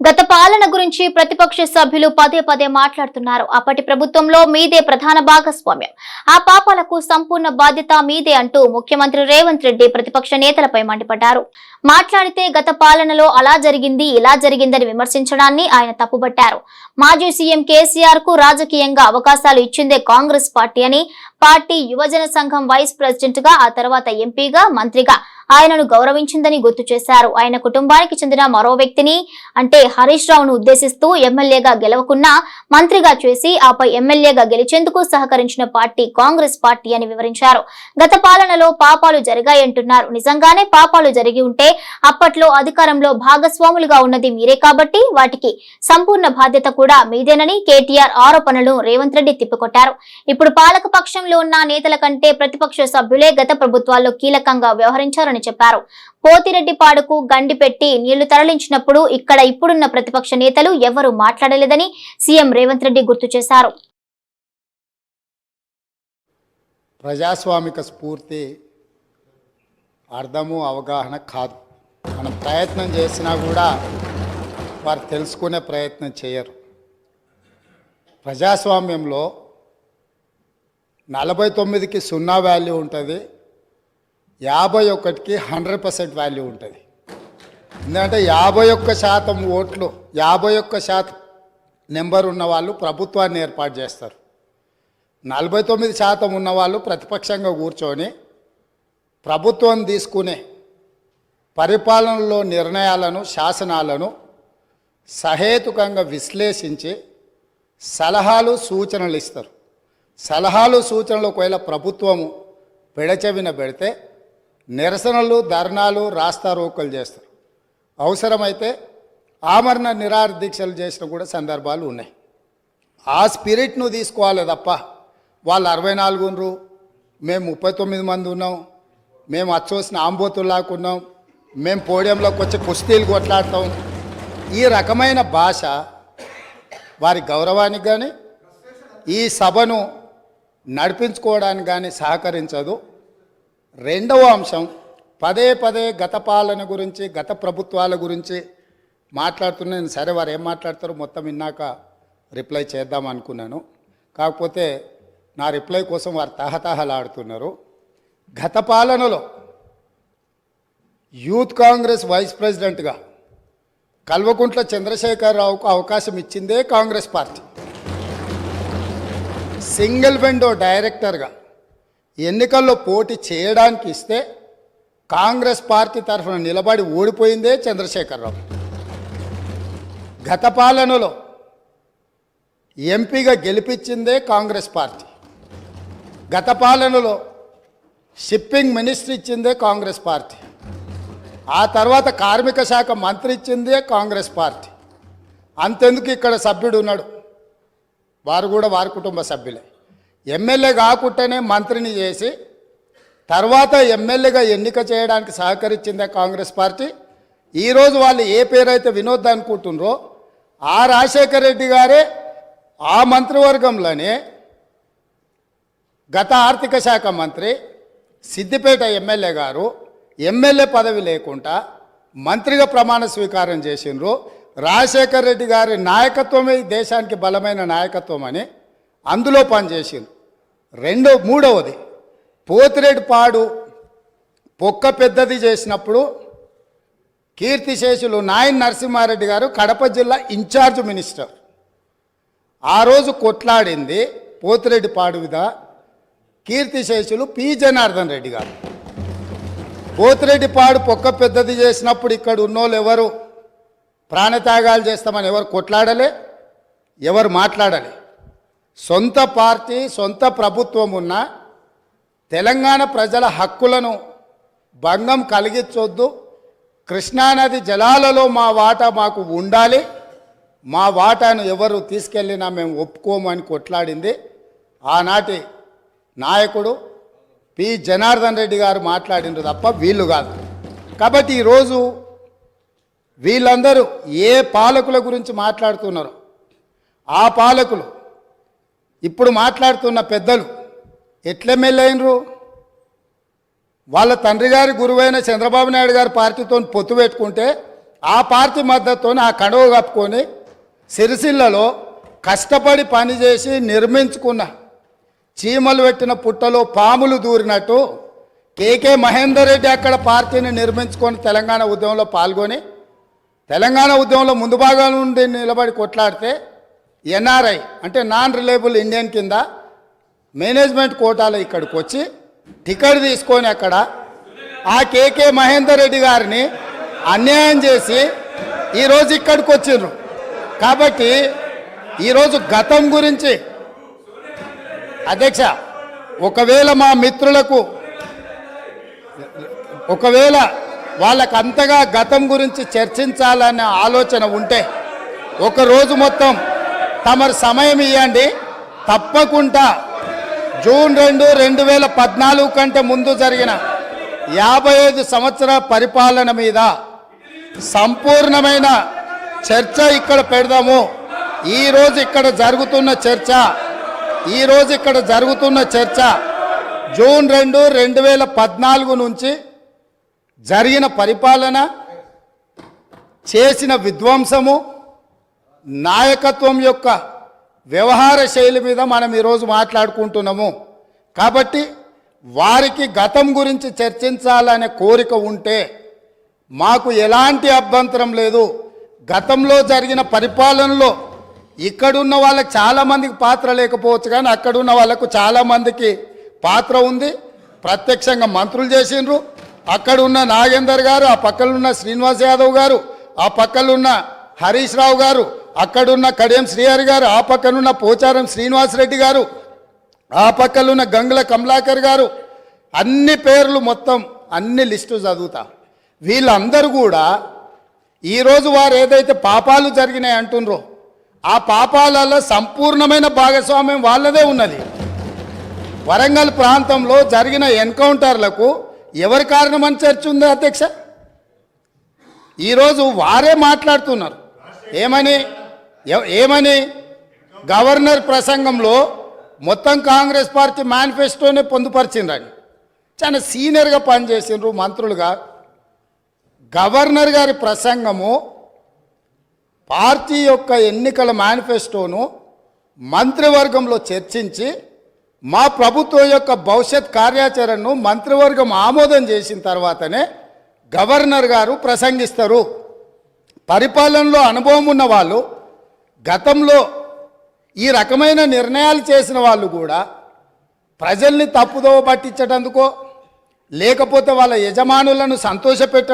గత పాలన గురించి ప్రతిపక్ష సభ్యులు పదే పదే మాట్లాడుతున్నారు. అప్పటి ప్రభుత్వంలో మీదే ప్రధాన భాగస్వామ్యం. ఆ పాపాలకు సంపూర్ణ బాధ్యత మీదే అంటూ ముఖ్యమంత్రి రేవంత్ రెడ్డి ప్రతిపక్ష నేతలపై మండిపడ్డారు. మాట్లాడితే గత పాలనలో అలా జరిగింది ఇలా జరిగిందని విమర్శించడాన్ని ఆయన తప్పుబట్టారు. మాజీ సీఎం కేసీఆర్కు రాజకీయంగా అవకాశాలు ఇచ్చిందే కాంగ్రెస్ పార్టీ అని పార్టీ యువజన సంఘం వైస్ ప్రెసిడెంట్గా ఆ తర్వాత ఎంపీగా మంత్రిగా ఆయనను గౌరవించిందని గుర్తు చేశారు. ఆయన కుటుంబానికి చెందిన మరో వ్యక్తిని అంటే హరీష్ రావును ఉద్దేశిస్తూ ఎమ్మెల్యేగా గెలవకున్నా మంత్రిగా చేసి ఆపై ఎమ్మెల్యేగా గెలిచేందుకు సహకరించిన పార్టీ కాంగ్రెస్ పార్టీ అని వివరించారు. గత పాలనలో పాపాలు జరిగాయంటున్నారు. నిజంగానే పాపాలు జరిగి ఉంటే అప్పట్లో అధికారంలో భాగస్వాములుగా ఉన్నది మీరే కాబట్టి వాటికి సంపూర్ణ బాధ్యత కూడా మీదేనని కేటీఆర్ ఆరోపణలు రేవంత్ రెడ్డి తిప్పికొట్టారు. ఇప్పుడు పాలక పక్షంలో ఉన్న నేతల కంటే ప్రతిపక్ష సభ్యులే గత ప్రభుత్వాల్లో కీలకంగా వ్యవహరించారని చెప్పారు. పోతిరెడ్డిపాడుకు గండి పెట్టి నీళ్ళు తరలించినప్పుడు ఇక్కడ ఇప్పుడున్న ప్రతిపక్ష నేతలు ఎవరూ మాట్లాడలేదని సీఎం రేవంత్ రెడ్డి గుర్తు చేశారు. ప్రజాస్వామిక స్ఫూర్తి అర్థము అవగాహన కాదు. మనం ప్రయత్నం చేసినా కూడా వారు తెలుసుకునే ప్రయత్నం చేయరు. ప్రజాస్వామ్యంలో నలభై తొమ్మిదికి సున్నా వాల్యూ ఉంటుంది. యాభై ఒకటికి హండ్రెడ్ పర్సెంట్ వాల్యూ ఉంటుంది. ఎందుకంటే యాభై ఒక్క శాతం ఓట్లు యాభై ఒక్క శాతం నెంబర్ ఉన్న వాళ్ళు ప్రభుత్వాన్ని ఏర్పాటు చేస్తారు. నలభై తొమ్మిది శాతం ఉన్నవాళ్ళు ప్రతిపక్షంగా కూర్చొని ప్రభుత్వం తీసుకునే పరిపాలనలో నిర్ణయాలను శాసనాలను సహేతుకంగా విశ్లేషించి సలహాలు సూచనలు ఇస్తారు. సలహాలు సూచనలు ఒకవేళ ప్రభుత్వము పెడచెవిన పెడితే నిరసనలు ధర్నాలు రాస్తారోకలు చేస్తారు. అవసరమైతే ఆమరణ నిరాదీక్షలు దీక్షలు చేసిన కూడా సందర్భాలు ఉన్నాయి. ఆ స్పిరిట్ను తీసుకోవాలి తప్ప వాళ్ళు అరవై నాలుగు మేము ముప్పై తొమ్మిది మంది ఉన్నాం మేము అచ్చోసిన ఆంబోతుల్లాకున్నాం మేము పోడియంలోకి వచ్చి కుస్తీలు కొట్లాడతాం. ఈ రకమైన భాష వారి గౌరవానికి కానీ ఈ సభను నడిపించుకోవడానికి కానీ సహకరించదు. రెండవ అంశం పదే పదే గత పాలన గురించి గత ప్రభుత్వాల గురించి మాట్లాడుతున్నాను సరే వారు ఏం మాట్లాడతారో మొత్తం విన్నాక రిప్లై చేద్దాం అనుకున్నాను. కాకపోతే నా రిప్లై కోసం వారు తహతహలాడుతున్నారు. గత పాలనలో యూత్ కాంగ్రెస్ వైస్ ప్రెసిడెంట్గా కల్వకుంట్ల చంద్రశేఖరరావుకు అవకాశం ఇచ్చిందే కాంగ్రెస్ పార్టీ. సింగిల్ విండో డైరెక్టర్గా ఎన్నికల్లో పోటీ చేయడానికి ఇస్తే కాంగ్రెస్ పార్టీ తరఫున నిలబడి ఓడిపోయిందే చంద్రశేఖరరావు. గత పాలనలో ఎంపీగా గెలిపించిందే కాంగ్రెస్ పార్టీ. గత పాలనలో షిప్పింగ్ మినిస్టర్ ఇచ్చిందే కాంగ్రెస్ పార్టీ. ఆ తర్వాత కార్మిక శాఖ మంత్రి ఇచ్చిందే కాంగ్రెస్ పార్టీ. అంతెందుకు ఇక్కడ సభ్యుడు ఉన్నాడు? వారు కూడా వారి కుటుంబ సభ్యులే. ఎమ్మెల్యే కాకుండానే మంత్రిని చేసి తర్వాత ఎమ్మెల్యేగా ఎన్నిక చేయడానికి సహకరించిందే కాంగ్రెస్ పార్టీ. ఈరోజు వాళ్ళు ఏ పేరైతే వినోద్ అనుకుంటున్నారో ఆ రాజశేఖర రెడ్డి గారే ఆ మంత్రివర్గంలోనే గత ఆర్థిక శాఖ మంత్రి సిద్దిపేట ఎమ్మెల్యే గారు ఎమ్మెల్యే పదవి లేకుండా మంత్రిగా ప్రమాణ స్వీకారం చేసిండ్రు. రాజశేఖర రెడ్డి గారి నాయకత్వమే దేశానికి బలమైన నాయకత్వం అని అందులో పనిచేసింది. రెండో మూడవది పోతిరెడ్డి పాడు పొక్క పెద్దది చేసినప్పుడు కీర్తిశేషులు నాయన్ నరసింహారెడ్డి గారు కడప జిల్లా ఇన్ఛార్జ్ మినిస్టర్. ఆ రోజు కొట్లాడింది పోతిరెడ్డిపాడు మీద కీర్తిశేషులు పి. జనార్దన్ రెడ్డి గారు. పోతిరెడ్డి పాడు పొక్క పెద్దది చేసినప్పుడు ఇక్కడ ఉన్నోళ్ళు ఎవరు? ప్రాణత్యాగాలు చేస్తామని ఎవరు కొట్లాడలే ఎవరు మాట్లాడలే. సొంత పార్టీ సొంత ప్రభుత్వం ఉన్న తెలంగాణ ప్రజల హక్కులను భంగం కలిగించొద్దు. కృష్ణానది జలాలలో మా వాటా మాకు ఉండాలి. మా వాటాను ఎవరు తీసుకెళ్ళినా మేము ఒప్పుకోమని కొట్లాడింది ఆనాటి నాయకుడు పి. జనార్దన్ రెడ్డి గారు మాట్లాడినారు తప్ప వీళ్ళు కాదు. కాబట్టి ఈరోజు వీళ్ళందరూ ఏ పాలకుల గురించి మాట్లాడుతున్నారు? ఆ పాలకులు ఇప్పుడు మాట్లాడుతున్న పెద్దలు ఎట్లెమ్మెల్యేనరు వాళ్ళ తండ్రి గారి గురువైన చంద్రబాబు నాయుడు గారి పార్టీతో పొత్తు పెట్టుకుంటే ఆ పార్టీ మద్దతుతో ఆ కడవ కప్పుకొని సిరిసిల్లలో కష్టపడి పనిచేసి నిర్మించుకున్న చీమలు పెట్టిన పుట్టలో పాములు దూరినట్టు కేకే మహేందర్ రెడ్డి అక్కడ పార్టీని నిర్మించుకొని తెలంగాణ ఉద్యమంలో పాల్గొని తెలంగాణ ఉద్యమంలో ముందు భాగం నుండి నిలబడి కొట్లాడితే ఎన్ఆర్ఐ అంటే నాన్ రిలయబుల్ ఇండియన్ కింద మేనేజ్మెంట్ కోటాలో ఇక్కడికి వచ్చి టికెట్ తీసుకొని అక్కడ ఆ కేకే మహేందర్ రెడ్డి గారిని అన్యాయం చేసి ఈరోజు ఇక్కడికి వచ్చిండ్రు కాబట్టి ఈరోజు గతం గురించి అధ్యక్ష ఒకవేళ మా మిత్రులకు ఒకవేళ వాళ్ళకు అంతగా గతం గురించి చర్చించాలనే ఆలోచన ఉంటే ఒక రోజు మొత్తం తమరు సమయం ఇవ్వండి తప్పకుండా జూన్ రెండు రెండు వేల పద్నాలుగు కంటే ముందు జరిగిన యాభై ఐదు సంవత్సరాల పరిపాలన మీద సంపూర్ణమైన చర్చ ఇక్కడ పెడదాము. ఈరోజు ఇక్కడ జరుగుతున్న చర్చ ఈరోజు ఇక్కడ జరుగుతున్న చర్చ జూన్ రెండు రెండు వేల పద్నాలుగు నుంచి జరిగిన పరిపాలన చేసిన విధ్వంసము నాయకత్వం యొక్క వ్యవహార శైలి మీద మనం ఈరోజు మాట్లాడుకుంటున్నాము. కాబట్టి వారికి గతం గురించి చర్చించాలనే కోరిక ఉంటే మాకు ఎలాంటి అభ్యంతరం లేదు. గతంలో జరిగిన పరిపాలనలో ఇక్కడున్న వాళ్ళకి చాలామందికి పాత్ర లేకపోవచ్చు కానీ అక్కడున్న వాళ్ళకు చాలామందికి పాత్ర ఉంది. ప్రత్యక్షంగా మంత్రులు చేసిండ్రు. అక్కడున్న నాగేందర్ గారు ఆ పక్కనున్న శ్రీనివాస్ యాదవ్ గారు ఆ పక్కనున్న హరీష్ రావు గారు అక్కడున్న కడియం శ్రీహరి గారు ఆ పక్కనున్న పోచారం శ్రీనివాసరెడ్డి గారు ఆ పక్కనున్న గంగుల కమలాకర్ గారు అన్ని పేర్లు మొత్తం అన్ని లిస్టు చదువుతా. వీళ్ళందరూ కూడా ఈరోజు వారు ఏదైతే పాపాలు జరిగినాయి అంటుండ్రో ఆ పాపాలలో సంపూర్ణమైన భాగస్వామ్యం వాళ్ళదే ఉన్నది. వరంగల్ ప్రాంతంలో జరిగిన ఎన్కౌంటర్లకు ఎవరి కారణమని చర్చ ఉంది అధ్యక్ష? ఈరోజు వారే మాట్లాడుతున్నారు. ఏమని? ఏమని? గవర్నర్ ప్రసంగంలో మొత్తం కాంగ్రెస్ పార్టీ మేనిఫెస్టోనే పొందుపరిచిండ్రని చాలా సీనియర్గా పనిచేసిండ్రు మంత్రులుగా. గవర్నర్ గారి ప్రసంగము పార్టీ యొక్క ఎన్నికల మేనిఫెస్టోను మంత్రివర్గంలో చర్చించి మా ప్రభుత్వం యొక్క భవిష్యత్ కార్యాచరణను మంత్రివర్గం ఆమోదం చేసిన తర్వాతనే గవర్నర్ గారు ప్రసంగిస్తారు. పరిపాలనలో అనుభవం ఉన్న వాళ్ళు గతంలో ఈ రకమైన నిర్ణయాలు చేసిన వాళ్ళు కూడా ప్రజల్ని తప్పుదోవ పట్టించటందుకో లేకపోతే వాళ్ళ యజమానులను సంతోషపెట్ట